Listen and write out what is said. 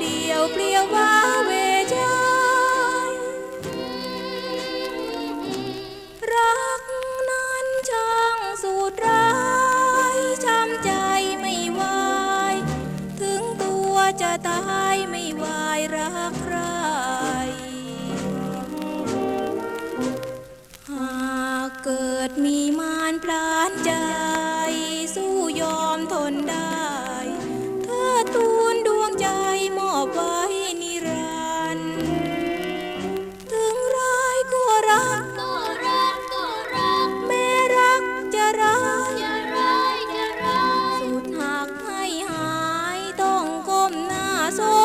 เดียวเปลี่ยวว้าเวใยรักนั้นช่างสุดร้ายช้ำใจไม่ไหวถึงตัวจะตาย そう。